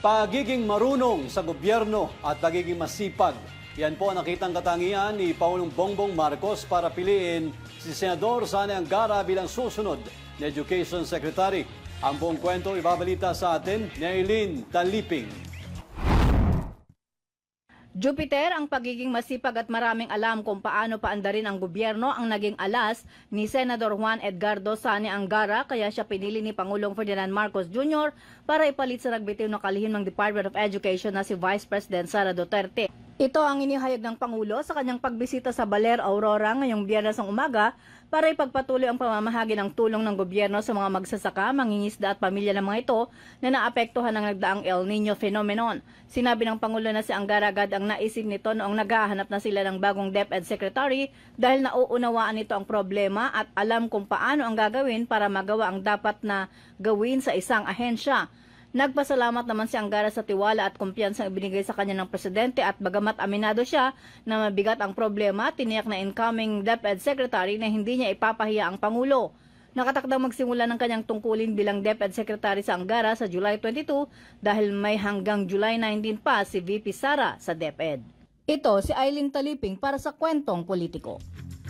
Pagiging marunong sa gobyerno at pagiging masipag. Yan po ang nakitang katangian ni Pangulong Bongbong Marcos para piliin si Senador Sani Angara bilang susunod na Education Secretary. Ang buong kwento ibabalita sa atin ni Eileen Taliping. Jupiter, ang pagiging masipag at maraming alam kung paano paandarin ang gobyerno ang naging alas ni Senador Juan Edgardo Sani Angara kaya siya pinili ni Pangulong Ferdinand Marcos Jr. para ipalit sa nagbitiw na kalihim ng Department of Education na si Vice President Sara Duterte. Ito ang inihayag ng Pangulo sa kanyang pagbisita sa Baler, Aurora ngayong biyernes ng umaga para ipagpatuloy ang pamamahagi ng tulong ng gobyerno sa mga magsasaka, mangingisda at pamilya ng mga ito na naapektuhan ng nagdaang El Nino phenomenon. Sinabi ng Pangulo na si Angara agad ang naisip nito noong naghahanap na sila ng bagong DepEd Secretary dahil nauunawaan nito ang problema at alam kung paano ang gagawin para magawa ang dapat na gawin sa isang ahensya. Nagpasalamat naman si Angara sa tiwala at kumpiyansang ibinigay sa kanya ng presidente at bagamat aminado siya na mabigat ang problema, tiniyak na incoming DepEd Secretary na hindi niya ipapahiya ang Pangulo. Nakatakdang magsimula ng kanyang tungkulin bilang DepEd Secretary sa Angara sa July 22 dahil may hanggang July 19 pa si VP Sara sa DepEd. Ito si Eileen Taliping para sa Kwentong Politiko.